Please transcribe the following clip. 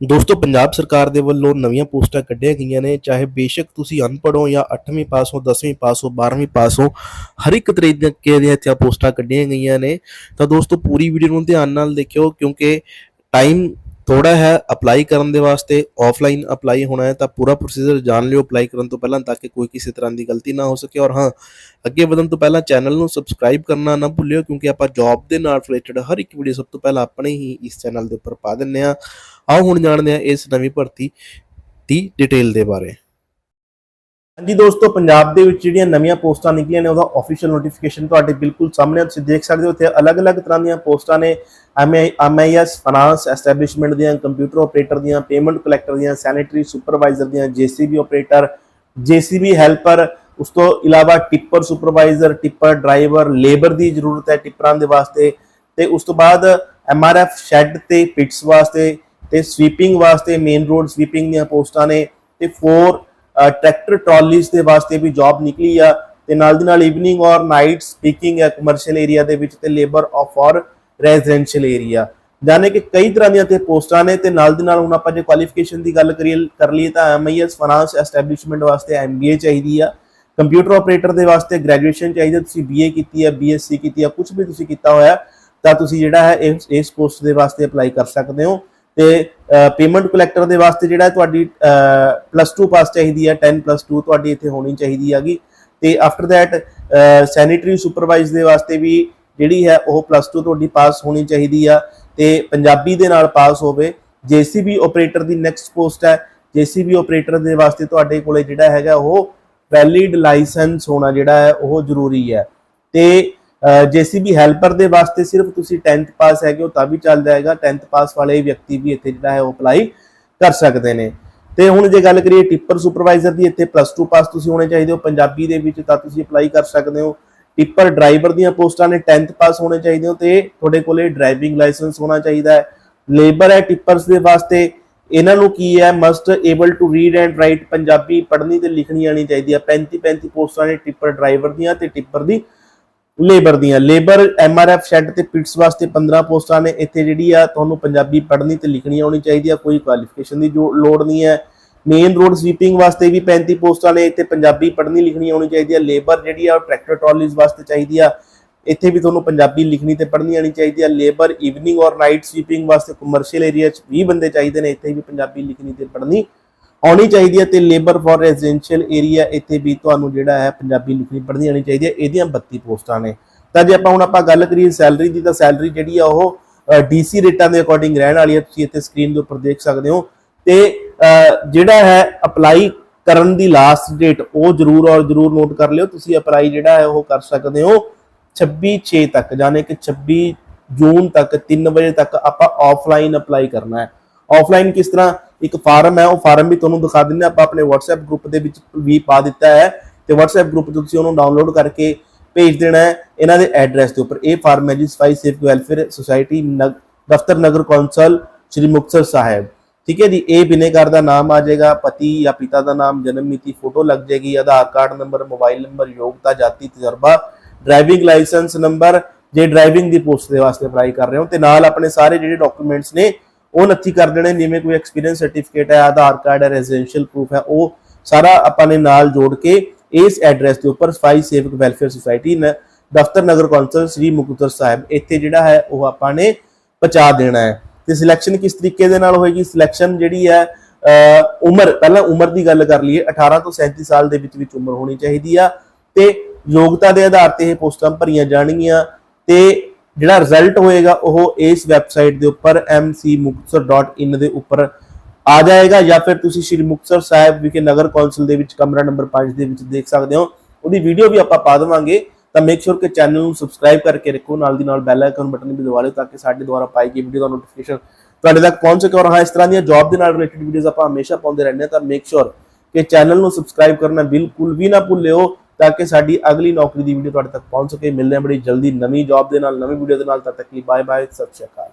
ਦੋਸਤੋ, ਪੰਜਾਬ ਸਰਕਾਰ ਦੇ ਵੱਲੋਂ ਨਵੀਆਂ ਪੋਸਟਾਂ ਕੱਢੀਆਂ ਗਈਆਂ ਨੇ, ਚਾਹੇ ਬੇਸ਼ੱਕ ਤੁਸੀਂ ਅਨਪੜ੍ਹ ਹੋ ਜਾਂ 8ਵੀਂ ਪਾਸ ਹੋ 10ਵੀਂ ਪਾਸ ਹੋ 12ਵੀਂ ਪਾਸ ਹੋ, ਹਰ ਇੱਕ ਤਰੀਕੇ ਦੀਆਂ ਇੱਥੇ ਪੋਸਟਾਂ ਕੱਢੀਆਂ ਗਈਆਂ ਨੇ। ਤਾਂ ਦੋਸਤੋ, ਪੂਰੀ ਵੀਡੀਓ ਨੂੰ ਧਿਆਨ ਨਾਲ ਦੇਖਿਓ, ਕਿਉਂਕਿ ਟਾਈਮ ਥੋੜਾ ਹੈ ਅਪਲਾਈ ਕਰਨ ਦੇ ਵਾਸਤੇ ਆਫਲਾਈਨ ਅਪਲਾਈ ਹੋਣਾ ਹੈ ਤਾਂ ਪੂਰਾ ਪ੍ਰੋਸੀਜਰ ਜਾਣ ਲਿਓ ਅਪਲਾਈ ਕਰਨ ਤੋਂ ਪਹਿਲਾਂ ਤਾਂ ਕਿ ਕੋਈ ਕਿਸੇ ਤਰ੍ਹਾਂ ਦੀ ਗਲਤੀ ਨਾ ਹੋ ਸਕੇ ਔਰ ਹਾਂ, ਅੱਗੇ ਵਧਣ ਤੋਂ ਪਹਿਲਾਂ ਚੈਨਲ ਨੂੰ ਸਬਸਕ੍ਰਾਈਬ ਕਰਨਾ ਨਾ ਭੁੱਲਿਓ ਕਿਉਂਕਿ ਆਪਾਂ ਜੌਬ ਦੇ ਨਾਲ ਰਿਲੇਟਡ ਹਰ ਇੱਕ ਵੀਡੀਓ ਸਭ ਤੋਂ ਪਹਿਲਾਂ ਆਪਣੇ ਹੀ ਇਸ ਚੈਨਲ ਦੇ ਉੱਪਰ ਪਾ ਦਿੰਨੇ ਆ ਆਓ ਹੁਣ ਜਾਣਦੇ ਹਾਂ ਇਸ ਨਵੀਂ ਭਰਤੀ ਦੀ ਡਿਟੇਲ ਦੇ ਬਾਰੇ। ਹਾਂਜੀ ਦੋਸਤੋ, ਪੰਜਾਬ ਦੇ ਵਿੱਚ ਜਿਹੜੀਆਂ ਨਵੀਆਂ ਪੋਸਟਾਂ ਨਿਕਲੀਆਂ ਨੇ, ਉਹਦਾ ਅਫੀਸ਼ੀਅਲ ਨੋਟੀਫਿਕੇਸ਼ਨ ਤੁਹਾਡੇ ਬਿਲਕੁਲ ਸਾਹਮਣੇ ਤੁਸੀਂ ਦੇਖ ਸਕਦੇ ਹੋ ਇੱਥੇ ਅਲੱਗ-ਅਲੱਗ ਤਰ੍ਹਾਂ ਦੀਆਂ ਪੋਸਟਾਂ ਨੇ। ਐਮਆਈਐਸ ਫਾਈਨਾਂਸ ਐਸਟੈਬਲਿਸ਼ਮੈਂਟ ਦੀਆਂ ਕੰਪਿਊਟਰ ਆਪਰੇਟਰ ਦੀਆਂ ਪੇਮੈਂਟ ਕਲੈਕਟਰ ਦੀਆਂ ਸੈਨੇਟਰੀ ਸੁਪਰਵਾਈਜ਼ਰ ਦੀਆਂ ਜੀਸੀਬੀ ਆਪਰੇਟਰ ਜੀਸੀਬੀ ਹੈਲਪਰ ਉਸ ਤੋਂ ਇਲਾਵਾ tipper supervisor tipper driver labour ਦੀ ਜ਼ਰੂਰਤ ਹੈ ਟਿੱਪਰਾਂ ਦੇ ਵਾਸਤੇ। ਤੇ ਉਸ ਤੋਂ ਬਾਅਦ ਐਮਆਰਐਫ ਸ਼ੈੱਡ ਤੇ ਪਿਟਸ ਵਾਸਤੇ ਤੇ ਸਵੀਪਿੰਗ ਵਾਸਤੇ ਮੇਨ ਰੋਡ ਸਵੀਪਿੰਗ ਦੀਆਂ ਪੋਸਟਾਂ ਨੇ। ਤੇ 4 ਟਰੈਕਟਰ ਟਰਾਲੀਜ਼ ਦੇ ਵਾਸਤੇ ਵੀ ਜੌਬ ਨਿਕਲੀ ਆ ਤੇ ਨਾਲ ਦੀ ਨਾਲ ਈਵਨਿੰਗ ਔਰ ਨਾਈਟ ਸਪੀਕਿੰਗ ਹੈ ਕਮਰਸ਼ੀਅਲ ਏਰੀਆ ਦੇ ਵਿੱਚ ਤੇ ਲੇਬਰ ਆਫ ਔਰ ਰੈਜ਼ੀਡੈਂਸ਼ੀਅਲ ਏਰੀਆ ਜਾਨੇ ਕਿ ਕਈ ਤਰ੍ਹਾਂ ਦੀਆਂ ਤੇ ਪੋਸਟਾਂ ਨੇ ਤੇ ਨਾਲ ਦੀ ਨਾਲ ਹੁਣ ਆਪਾਂ ਜੇ ਕੁਆਲੀਫਿਕੇਸ਼ਨ ਦੀ ਗੱਲ ਕਰੀਏ, ਕਰ ਲਈਏ ਤਾਂ ਐਮਆਈਐਸ ਫਾਈਨਾਂਸ ਐਸਟੈਬਲਿਸ਼ਮੈਂਟ ਵਾਸਤੇ ਐਮਬੀਏ ਚਾਹੀਦੀ ਆ। ਕੰਪਿਊਟਰ ਆਪਰੇਟਰ ਦੇ ਵਾਸਤੇ ਗ੍ਰੈਜੂਏਸ਼ਨ ਚਾਹੀਦੀ ਹੈ ਤੁਸੀਂ ਬੀਏ ਕੀਤੀ ਹੈ ਬੀਐਸਸੀ ਕੀਤੀ ਹੈ ਕੁਝ ਵੀ ਤੁਸੀਂ ਕੀਤਾ ਹੋਇਆ ਤਾਂ ਤੁਸੀਂ ਜਿਹੜਾ ਹੈ ਇਸ ਇਸ ਪੋਸਟ ਦੇ ਵਾਸਤੇ ਅਪਲਾਈ ਕਰ ਸਕਦੇ ਹੋ। ਤੇ ਪੇਮੈਂਟ ਕਲੈਕਟਰ ਦੇ ਵਾਸਤੇ ਜਿਹੜਾ ਤੁਹਾਡੀ ਪਲੱਸ 2 ਪਾਸ ਚਾਹੀਦੀ ਹੈ 10 ਪਲੱਸ 2 ਤੁਹਾਡੀ ਇੱਥੇ ਹੋਣੀ ਚਾਹੀਦੀ ਹੈਗੀ। ਤੇ ਆਫਟਰ ਥੈਟ ਸੈਨੀਟਰੀ ਸੁਪਰਵਾਈਜ਼ ਦੇ ਵਾਸਤੇ ਵੀ ਜਿਹੜੀ ਹੈ ਉਹ ਪਲੱਸ 2 ਤੁਹਾਡੀ ਪਾਸ ਹੋਣੀ ਚਾਹੀਦੀ ਆ। ਤੇ ਪੰਜਾਬੀ ਦੇ ਨਾਲ ਪਾਸ ਹੋਵੇ, ਜੀਸੀਬੀ ਆਪਰੇਟਰ ਦੀ ਨੈਕਸਟ ਪੋਸਟ ਹੈ। ਜੀਸੀਬੀ ਆਪਰੇਟਰ ਦੇ ਵਾਸਤੇ ਤੁਹਾਡੇ ਕੋਲੇ ਜਿਹੜਾ ਹੈਗਾ ਉਹ ਵੈਲਿਡ ਲਾਇਸੈਂਸ ਹੋਣਾ ਜਿਹੜਾ ਹੈ ਉਹ ਜ਼ਰੂਰੀ ਹੈ। ਤੇ ਜੀਸੀਬੀ ਹੈਲਪਰ ਦੇ ਵਾਸਤੇ ਸਿਰਫ ਤੁਸੀਂ 10th ਪਾਸ ਹੈਗੇ ਹੋ, ਤਾਂ ਵੀ ਚੱਲ ਜਾਏਗਾ। 10th ਪਾਸ ਵਾਲੇ ਵਿਅਕਤੀ ਵੀ ਇੱਥੇ ਜਿਹੜਾ ਹੈ ਉਹ ਅਪਲਾਈ ਕਰ ਸਕਦੇ ਨੇ। ਤੇ ਹੁਣ ਜੇ ਗੱਲ ਕਰੀਏ ਟਿੱਪਰ ਸੁਪਰਵਾਈਜ਼ਰ ਦੀ, ਇੱਥੇ ਪਲੱਸ 2 ਪਾਸ ਤੁਸੀਂ ਹੋਣੇ ਚਾਹੀਦੇ ਹੋ। ਪੰਜਾਬੀ ਦੇ ਵਿੱਚ ਤਾਂ ਤੁਸੀਂ ਅਪਲਾਈ ਕਰ ਸਕਦੇ ਹੋ। ਟਿੱਪਰ ਡਰਾਈਵਰ ਦੀਆਂ ਪੋਸਟਾਂ ਨੇ 10th ਪਾਸ ਹੋਣੇ ਚਾਹੀਦੇ ਹੋ ਤੇ ਤੁਹਾਡੇ ਕੋਲੇ ਡਰਾਈਵਿੰਗ ਲਾਇਸੈਂਸ ਹੋਣਾ ਚਾਹੀਦਾ ਹੈ। ਲੇਬਰ ਹੈ ਟਿੱਪਰਸ ਦੇ ਵਾਸਤੇ। ਇਹਨਾਂ ਨੂੰ ਕੀ ਹੈ? Must able to read and write Punjabi ਪੜ੍ਹਨੀ ਤੇ ਲਿਖਣੀ ਆਣੀ ਚਾਹੀਦੀ ਹੈ। 35 35 ਪੋਸਟਾਂ ਨੇ ਟਿੱਪਰ ਡਰਾਈਵਰ ਦੀਆਂ ਤੇ ਟਿੱਪਰ ਦੀ ਲੇਬਰ ਦੀਆਂ। ਲੇਬਰ ਐਮਆਰਐਫ ਸ਼ੈੱਡ ਤੇ ਪਿਟਸ ਵਾਸਤੇ 15 ਪੋਸਟਾਂ ਨੇ। ਇੱਥੇ ਜਿਹੜੀ ਆ, ਤੁਹਾਨੂੰ ਪੰਜਾਬੀ ਪੜ੍ਹਨੀ ਤੇ ਲਿਖਣੀ ਆਉਣੀ ਚਾਹੀਦੀ ਆ, ਕੋਈ ਕੁਆਲੀਫਿਕੇਸ਼ਨ ਦੀ ਜੋ ਲੋੜ ਨਹੀਂ ਹੈ। ਮੇਨ ਰੋਡ ਸਵੀਪਿੰਗ ਵਾਸਤੇ ਵੀ 35 ਪੋਸਟਾਂ ਨੇ। ਇੱਥੇ ਪੰਜਾਬੀ ਪੜ੍ਹਨੀ ਲਿਖਣੀ ਆਉਣੀ ਚਾਹੀਦੀ ਆ। ਲੇਬਰ ਜਿਹੜੀ ਆ, ਉਹ ਟਰੈਕਟਰ ਟਰਾਲੀਜ਼ ਵਾਸਤੇ ਚਾਹੀਦੀ ਆ। ਇੱਥੇ ਵੀ ਤੁਹਾਨੂੰ ਪੰਜਾਬੀ ਲਿਖਣੀ ਤੇ ਪੜ੍ਹਨੀ ਆਣੀ ਚਾਹੀਦੀ ਆ। ਲੇਬਰ ਈਵਨਿੰਗ ਔਰ ਨਾਈਟ ਸਵੀਪਿੰਗ ਵਾਸਤੇ ਕਮਰਸ਼ੀਅਲ ਏਰੀਆ 'ਚ 20 ਬੰਦੇ ਚਾਹੀਦੇ ਨੇ। ਇੱਥੇ ਵੀ ਪੰਜਾਬੀ ਲਿਖਣੀ ਤੇ ਪੜ੍ਹਨੀ ਆਉਣੀ ਚਾਹੀਦੀ ਹੈ ਤੇ ਲੇਬਰ ਫॉर ਰੈਜ਼ੀਡੈਂਸ਼ੀਅਲ ਏਰੀਆ ਇੱਥੇ ਵੀ ਤੁਹਾਨੂੰ ਜਿਹੜਾ ਹੈ ਪੰਜਾਬੀ ਲਿਖਣੀ ਪੜ੍ਹਨੀ ਆਣੀ ਚਾਹੀਦੀ ਹੈ, ਇਹਦੀਆਂ 32 ਪੋਸਟਾਂ ਨੇ। ਤਾਂ ਜੇ ਆਪਾਂ ਹੁਣ ਆਪਾਂ ਗੱਲ ਕਰੀਏ ਸੈਲਰੀ ਦੀ, ਤਾਂ ਸੈਲਰੀ ਜਿਹੜੀ ਆ ਉਹ ਡੀਸੀ ਰੇਟਾਂ ਦੇ ਅਕੋਰਡਿੰਗ ਰਹਿਣ ਵਾਲੀ ਹੈ, ਤੁਸੀਂ ਇੱਥੇ ਸਕਰੀਨ ਦੇ ਉੱਪਰ ਦੇਖ ਸਕਦੇ ਹੋ। ਤੇ ਜਿਹੜਾ ਹੈ ਅਪਲਾਈ ਕਰਨ ਦੀ ਲਾਸਟ ਡੇਟ ਉਹ ਜਰੂਰ ਔਰ ਜਰੂਰ ਨੋਟ ਕਰ ਲਿਓ। ਤੁਸੀਂ ਅਪਲਾਈ ਜਿਹੜਾ ਹੈ, ਉਹ ਕਰ ਸਕਦੇ ਹੋ 26 6 ਤੱਕ ਯਾਨੀ ਕਿ 26 ਜੂਨ ਤੱਕ 3 ਵਜੇ ਤੱਕ ਆਪਾਂ ਆਫਲਾਈਨ ਅਪਲਾਈ ਕਰਨਾ ਹੈ। ਆਫਲਾਈਨ ਕਿਸ ਤਰ੍ਹਾਂ ਇੱਕ ਫਾਰਮ ਹੈ, ਉਹ ਫਾਰਮ ਵੀ ਤੁਹਾਨੂੰ ਦਿਖਾ ਦਿੰਦੇ ਆਪਾਂ ਆਪਣੇ WhatsApp ਗਰੁੱਪ ਦੇ ਵਿੱਚ ਵੀ ਪਾ ਦਿੱਤਾ ਹੈ ਤੇ WhatsApp ਗਰੁੱਪ ਤੋਂ ਤੁਸੀਂ ਉਹਨੂੰ ਡਾਊਨਲੋਡ ਕਰਕੇ ਭੇਜ ਦੇਣਾ ਹੈ। ਇਹਨਾਂ ਦੇ ਐਡਰੈਸ ਦੇ ਉੱਪਰ ਇਹ ਫਾਰਮ ਹੈ ਜੀ, ਸਫ਼ਾਈ ਸੇਫ ਵੈਲਫੇਅਰ ਸੁਸਾਇਟੀ ਦਫਤਰ ਨਗਰ ਕੌਂਸਲ, ਸ਼੍ਰੀ ਮੁਕਤਸਰ ਸਾਹਿਬ। ਠੀਕ ਹੈ ਜੀ, ਇਹ ਬਿਨੇਕਾਰ ਦਾ ਨਾਮ ਆ ਜਾਏਗਾ, ਪਤੀ ਜਾਂ ਪਿਤਾ ਦਾ ਨਾਮ, ਜਨਮ ਮਿਤੀ, ਫੋਟੋ ਲੱਗ ਜਾਏਗੀ, Aadhaar card number, mobile number, ਯੋਗਤਾ, ਜਾਤੀ, ਤਜਰਬਾ, ਡਰਾਈਵਿੰਗ ਲਾਇਸੈਂਸ ਨੰਬਰ, ਜੇ ਡਰਾਈਵਿੰਗ ਦੀ ਪੋਸਟ ਦੇ ਵਾਸਤੇ ਅਪਲਾਈ ਕਰ ਰਹੇ ਹੋ ਤੇ ਨਾਲ ਆਪਣੇ ਸਾਰੇ ਜਿਹੜੇ ਡਾਕੂਮੈਂਟਸ ਨੇ ਉਹ ਨੱਥੀ ਕਰ ਦੇਣੇ, ਜਿਵੇਂ ਕੋਈ ਐਕਸਪੀਰੀਅੰਸ ਸਰਟੀਫਿਕੇਟ ਹੈ, ਆਧਾਰ ਕਾਰਡ ਹੈ ਰੈਜ਼ੀਡੈਂਸ਼ੀਅਲ ਪ੍ਰੂਫ ਹੈ, ਉਹ ਸਾਰਾ ਆਪਾਂ ਨੇ ਨਾਲ ਜੋੜ ਕੇ ਇਸ ਐਡਰੈਸ ਦੇ ਉੱਪਰ ਸਫ਼ਾਈ ਸੇਵਕ ਵੈਲਫੇਅਰ ਸੁਸਾਇਟੀ ਦਫ਼ਤਰ ਨਗਰ ਕੌਂਸਲ ਸ੍ਰੀ ਮੁਕਤਸਰ ਸਾਹਿਬ, ਇੱਥੇ ਜਿਹੜਾ ਹੈ ਉਹ ਆਪਾਂ ਨੇ ਪਹੁੰਚਾ ਦੇਣਾ ਹੈ। ਤੇ ਸਿਲੈਕਸ਼ਨ ਕਿਸ ਤਰੀਕੇ ਦੇ ਨਾਲ ਹੋਏਗੀ? ਸਿਲੈਕਸ਼ਨ ਜਿਹੜੀ ਹੈ ਉਮਰ, ਪਹਿਲਾਂ ਉਮਰ ਦੀ ਗੱਲ ਕਰ ਲਈਏ 18 ਤੋਂ 37 ਸਾਲ ਦੇ ਵਿੱਚ ਵਿੱਚ ਉਮਰ ਹੋਣੀ ਚਾਹੀਦੀ ਆ ਤੇ ਯੋਗਤਾ ਦੇ ਆਧਾਰ ਤੇ ਇਹ ਪੋਸਟਾਂ ਭਰੀਆਂ ਜਾਣਗੀਆਂ ਤੇ ਜਿਹੜਾ ਰਿਜ਼ਲਟ ਹੋਏਗਾ, ਉਹ ਇਸ ਵੈਬਸਾਈਟ ਦੇ ਉੱਪਰ mcmuktsar.in ਦੇ ਉੱਪਰ ਆ ਜਾਏਗਾ ਜਾਂ ਫਿਰ ਤੁਸੀਂ ਸ਼੍ਰੀ ਮੁਕਤਸਰ ਸਾਹਿਬ ਵਿਖੇ ਨਗਰ ਕੌਂਸਲ ਦੇ ਵਿੱਚ ਕਮਰਾ ਨੰਬਰ 5 ਦੇ ਵਿੱਚ ਦੇਖ ਸਕਦੇ ਹੋ। ਉਹਦੀ ਵੀਡੀਓ ਵੀ ਆਪਾਂ ਪਾ ਦੇਵਾਂਗੇ, ਤਾਂ ਮੇਕ ਸ਼ੋਰ ਕਿ ਚੈਨਲ ਨੂੰ ਸਬਸਕ੍ਰਾਈਬ ਕਰਕੇ ਰੱਖੋ, ਨਾਲ ਦੀ ਨਾਲ ਬੈਲ ਆਈਕਨ ਬਟਨ ਵੀ ਦਬਾ ਲਿਓ ਤਾਂ ਕਿ ਸਾਡੇ ਦੁਆਰਾ ਪਾਈ ਗਈ ਵੀਡੀਓ ਦਾ ਨੋਟੀਫਿਕੇਸ਼ਨ ਤੁਹਾਡੇ ਤੱਕ ਪਹੁੰਚ ਸਕੇ। ਔਰ ਹਾਂ, ਇਸ ਤਰ੍ਹਾਂ ਦੀਆਂ ਜੌਬ ਦੇ ਨਾਲ ਰਿਲੇਟਡ ਵੀਡੀਓਜ਼ ਆਪਾਂ ਹਮੇਸ਼ਾ ਪਾਉਂਦੇ ਰਹਿੰਦੇ ਹਾਂ, ਤਾਂ ਮੇਕ ਸ਼ੋਰ ਕਿ ਚੈਨਲ ਨੂੰ ਸਬਸਕ੍ਰਾਈਬ ਕਰਨਾ ਬਿਲਕੁਲ ਵੀ ਨਾ ਭੁੱਲਿਓ। ਤਾਂ ਕਿ ਸਾਡੀ ਅਗਲੀ ਨੌਕਰੀ ਦੀ ਵੀਡੀਓ ਤੁਹਾਡੇ ਤੱਕ ਪਹੁੰਚ ਸਕੇ। ਮਿਲਦੇ ਹਾਂ ਬੜੀ ਜਲਦੀ ਨਵੀਂ ਜੌਬ ਦੇ ਨਾਲ, ਨਵੀਂ ਵੀਡੀਓ ਦੇ ਨਾਲ। ਤਦ ਤੱਕ ਲਈ ਬਾਏ ਬਾਏ ਸਤਿ ਸ਼੍ਰੀ ਅਕਾਲ।